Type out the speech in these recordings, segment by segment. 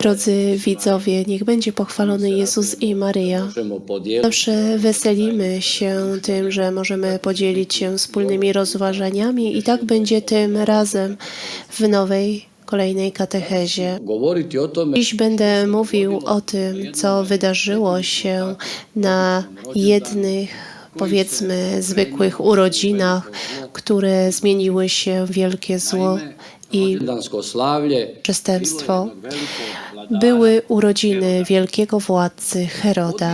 Drodzy widzowie, niech będzie pochwalony Jezus i Maryja. Zawsze weselimy się tym, że możemy podzielić się wspólnymi rozważaniami i tak będzie tym razem w nowej, kolejnej katechezie. Dziś będę mówił o tym, co wydarzyło się na jednych, powiedzmy, zwykłych urodzinach, które zmieniły się w wielkie zło i przestępstwo. Były urodziny wielkiego władcy Heroda.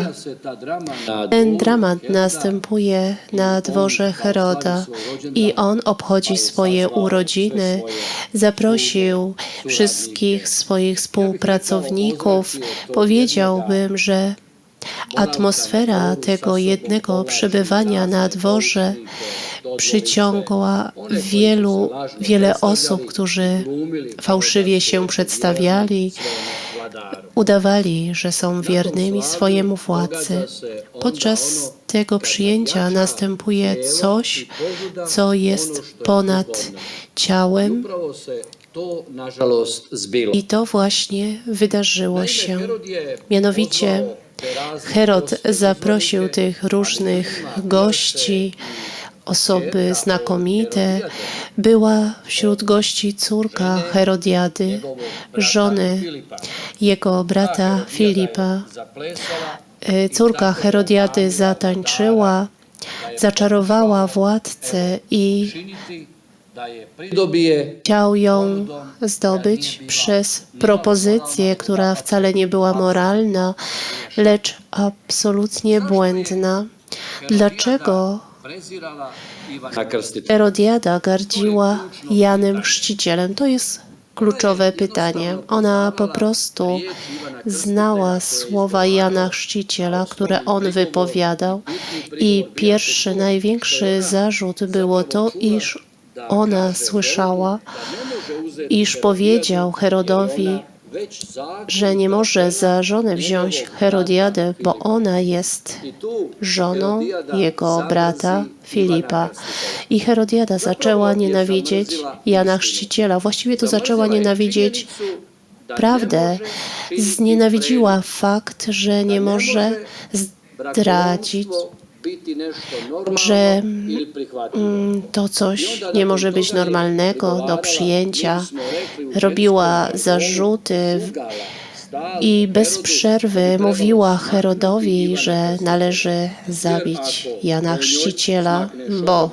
Ten dramat następuje na dworze Heroda i on obchodzi swoje urodziny. Zaprosił wszystkich swoich współpracowników. Powiedziałbym, że atmosfera tego jednego przebywania na dworze przyciągła wielu, wiele osób, którzy fałszywie się przedstawiali, udawali, że są wiernymi swojemu władcy. Podczas tego przyjęcia następuje coś, co jest ponad ciałem, i to właśnie wydarzyło się. Mianowicie Herod zaprosił tych różnych gości, osoby znakomite. Była wśród gości córka Herodiady, żony jego brata Filipa. E, Córka Herodiady zatańczyła, zaczarowała władcę i chciał ją zdobyć przez propozycję, która wcale nie była moralna, lecz absolutnie błędna. Dlaczego Herodiada gardziła Janem Chrzcicielem? To jest kluczowe pytanie. Ona po prostu znała słowa Jana Chrzciciela, które on wypowiadał i pierwszy, największy zarzut było to, iż ona słyszała, iż powiedział Herodowi, że nie może za żonę wziąć Herodiadę, bo ona jest żoną jego brata Filipa. I Herodiada zaczęła nienawidzieć Jana Chrzciciela. Właściwie to zaczęła nienawidzieć prawdę. Znienawidziła fakt, że nie może zdradzić, że mm, to coś nie może być normalnego do przyjęcia. Robiła zarzuty i bez przerwy mówiła Herodowi, że należy zabić Jana Chrzciciela, bo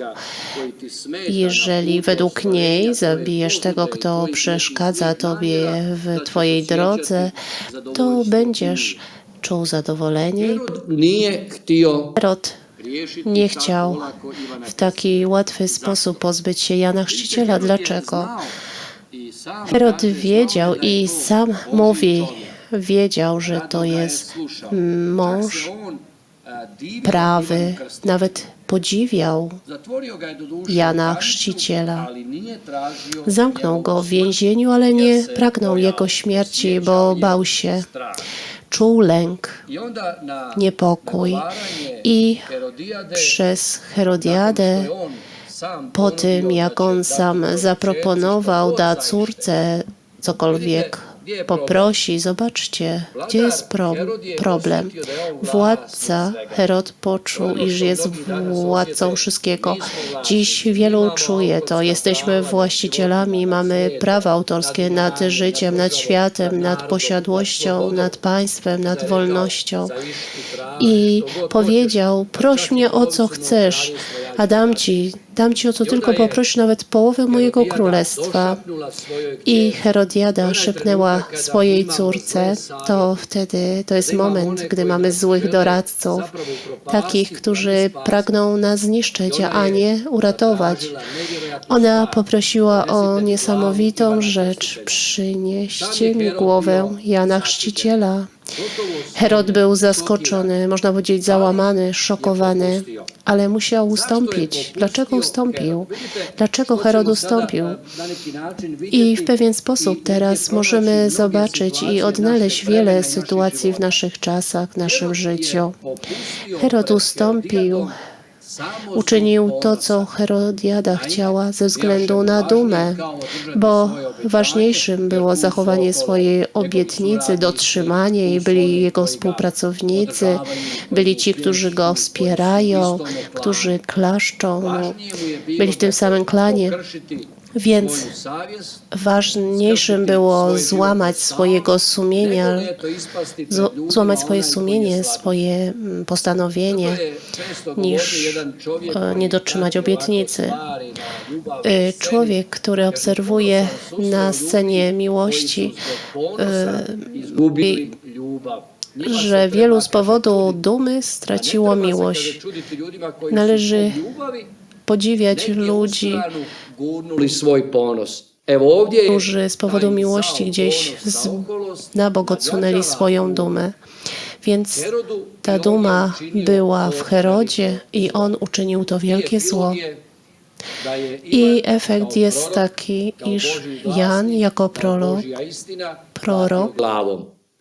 jeżeli według niej zabijesz tego, kto przeszkadza tobie w twojej drodze, to będziesz czuł zadowolenie. Herod nie chciał w taki łatwy sposób pozbyć się Jana Chrzciciela. Dlaczego? Herod wiedział i sam mówi, wiedział, że to jest mąż prawy, nawet podziwiał Jana Chrzciciela. Zamknął go w więzieniu, ale nie pragnął jego śmierci, bo bał się, czuł lęk niepokój i przez Herodiadę, po tym jak on sam zaproponował, da córce cokolwiek poprosi. Zobaczcie, gdzie jest pro problem. Władca Herod poczuł, iż jest władcą wszystkiego. Dziś wielu czuje to. Jesteśmy właścicielami, mamy prawa autorskie nad życiem, nad światem, nad posiadłością, nad państwem, nad wolnością. I powiedział: Proś mnie o co chcesz, a dam ci, dam ci o co tylko poproś, nawet połowę mojego królestwa. I Herodiada szepnęła swojej córce, to wtedy to jest moment, gdy mamy złych doradców, takich, którzy pragną nas zniszczyć, a nie uratować. Ona poprosiła o niesamowitą rzecz: przynieście mi głowę Jana Chrzciciela. Herod był zaskoczony, można powiedzieć załamany, szokowany, ale musiał ustąpić. Dlaczego ustąpił? Dlaczego Herod ustąpił? I w pewien sposób teraz możemy zobaczyć i odnaleźć wiele sytuacji w naszych czasach, w naszym życiu. Herod ustąpił uczynił to, co Herodiada chciała ze względu na dumę, bo ważniejszym było zachowanie swojej obietnicy, dotrzymanie jej, byli jego współpracownicy, byli ci, którzy go wspierają, którzy klaszczą mu, byli w tym samym klanie. Więc ważniejszym było złamać swojego sumienia, zł- złamać swoje sumienie, swoje mm, postanowienie, niż e, nie dotrzymać obietnicy. Y, Człowiek, który obserwuje na scenie miłości, że wielu z powodu dumy straciło miłość. Należy podziwiać ludzi, którzy z powodu miłości gdzieś z, na Bóg odsunęli swoją dumę. Więc ta duma była w Herodzie i on uczynił to wielkie zło. I efekt jest taki, iż Jan jako prolog, prorok.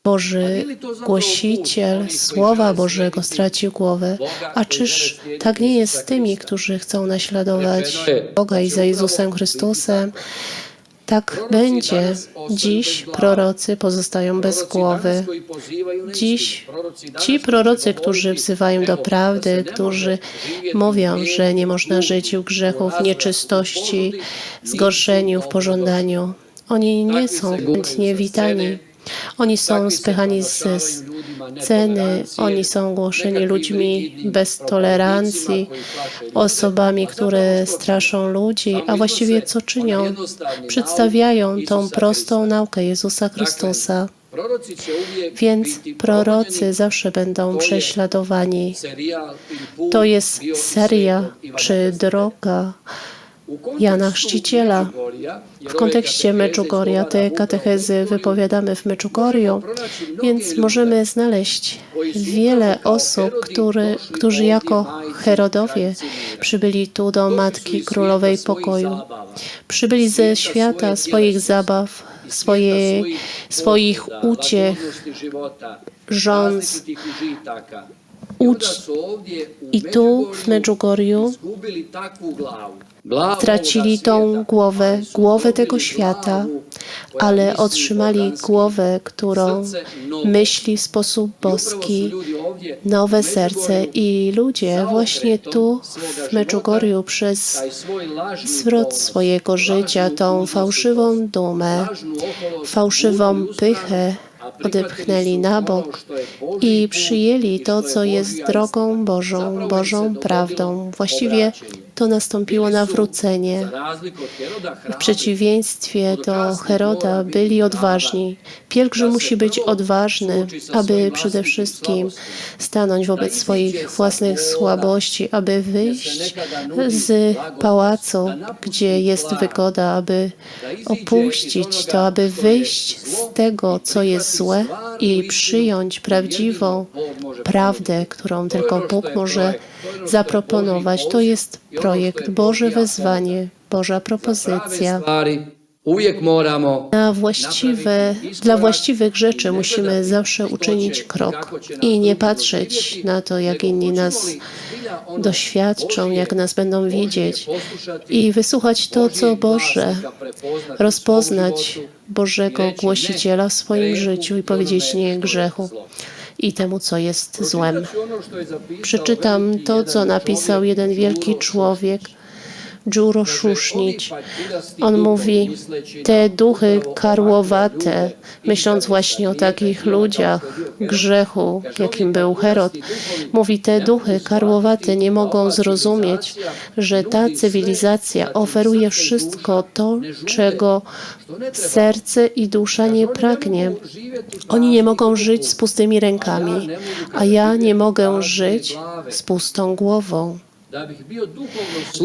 Boży głosiciel Słowa Bożego stracił głowę. A czyż tak nie jest z tymi, którzy chcą naśladować Boga i za Jezusem Chrystusem? Tak będzie. Dziś prorocy pozostają bez głowy. Dziś ci prorocy, którzy wzywają do prawdy, którzy mówią, że nie można żyć w grzechu, w nieczystości, zgorszeniu, w pożądaniu, oni nie są chętnie witani. Oni są spychani z sceny, oni są głoszeni ludźmi bez tolerancji, osobami, które straszą ludzi, a właściwie co czynią? Przedstawiają tą prostą naukę Jezusa Chrystusa. Więc prorocy zawsze będą prześladowani. To jest seria czy droga Jana Chrzciciela. W kontekście Meczugoria te katechezy wypowiadamy w Meczugoriu, więc możemy znaleźć wiele osób, które, którzy jako Herodowie przybyli tu do Matki Królowej Pokoju. Przybyli ze świata swoich zabaw, swojej, swoich uciech, rządz, ucz. I tu w Medjugorju stracili tą głowę, głowę tego świata, ale otrzymali głowę, którą myśli w sposób boski, nowe serce i ludzie właśnie tu w Medjugorju przez zwrot swojego życia, tą fałszywą dumę, fałszywą pychę odepchnęli na bok i przyjęli to, co jest drogą Bożą, Bożą prawdą. Właściwie to nastąpiło nawrócenie. W przeciwieństwie do Heroda byli odważni. Pielgrzym musi być odważny, aby przede wszystkim stanąć wobec swoich własnych słabości, aby wyjść z pałacu, gdzie jest wygoda, aby opuścić to, aby wyjść z tego, co jest złe i przyjąć prawdziwą prawdę, którą tylko Bóg może zaproponować. To jest projekt, Boże wezwanie, Boża propozycja. Na właściwe, dla właściwych rzeczy musimy zawsze uczynić krok i nie patrzeć na to, jak inni nas doświadczą, jak nas będą widzieć i wysłuchać to, co Boże, rozpoznać Bożego głosiciela w swoim życiu i powiedzieć nie grzechu i temu, co jest złem. Przeczytam to, co napisał jeden wielki człowiek, Dżuro Szusznić. On mówi, te duchy karłowate, myśląc właśnie o takich ludziach, grzechu, jakim był Herod, mówi, te duchy karłowate nie mogą zrozumieć, że ta cywilizacja oferuje wszystko to, czego serce i dusza nie pragnie. Oni nie mogą żyć z pustymi rękami, a ja nie mogę żyć z pustą głową.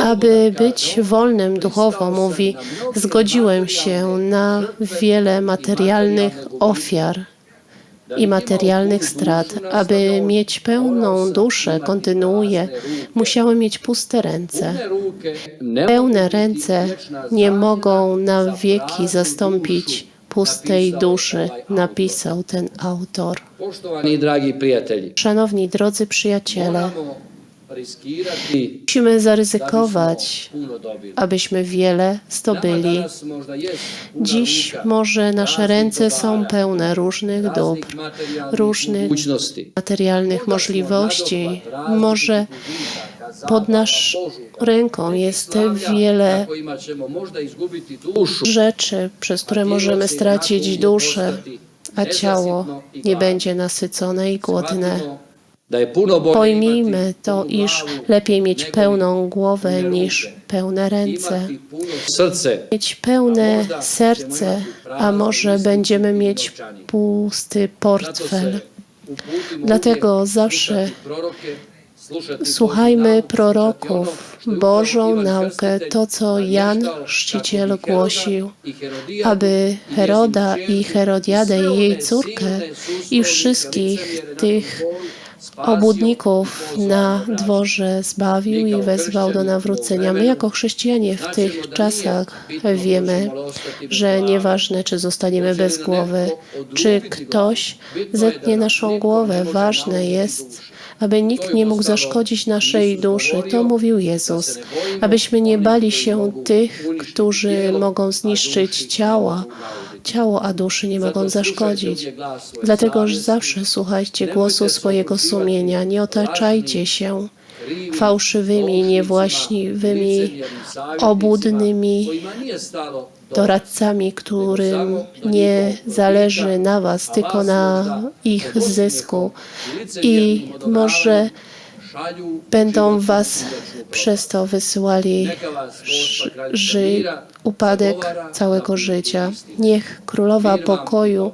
Aby być wolnym duchowo, mówi, zgodziłem się na wiele materialnych ofiar i materialnych strat. Aby mieć pełną duszę, kontynuuje, musiałem mieć puste ręce. Pełne ręce nie mogą na wieki zastąpić pustej duszy, napisał ten autor. Szanowni drodzy przyjaciele, Musimy zaryzykować, abyśmy wiele zdobyli. Dziś może nasze ręce są pełne różnych dóbr, różnych materialnych możliwości. Może pod naszą ręką jest wiele rzeczy, przez które możemy stracić duszę, a ciało nie będzie nasycone i głodne. Pojmijmy to, iż lepiej mieć pełną głowę niż pełne ręce. Mieć pełne serce, a może będziemy mieć pusty portfel. Dlatego zawsze Słuchajmy proroków, Bożą naukę, to co Jan Chrzciciel głosił, aby Heroda i Herodiadę i jej córkę i wszystkich tych obłudników na dworze zbawił i wezwał do nawrócenia. My jako chrześcijanie w tych czasach wiemy, że nieważne czy zostaniemy bez głowy, czy ktoś zetnie naszą głowę, ważne jest, aby nikt nie mógł zaszkodzić naszej duszy. To mówił Jezus, abyśmy nie bali się tych, którzy mogą zniszczyć ciała, ciało, a duszy nie mogą zaszkodzić. Dlatego zawsze słuchajcie głosu swojego sumienia, nie otaczajcie się fałszywymi, niewłaściwymi, obłudnymi doradcami, którym nie zależy na Was, tylko na ich zysku. i może będą Was przez to wysyłali ży, upadek całego życia. Niech Królowa Pokoju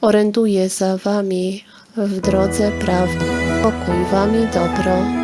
oręduje za Wami w drodze prawdy. Pokój Wami dobro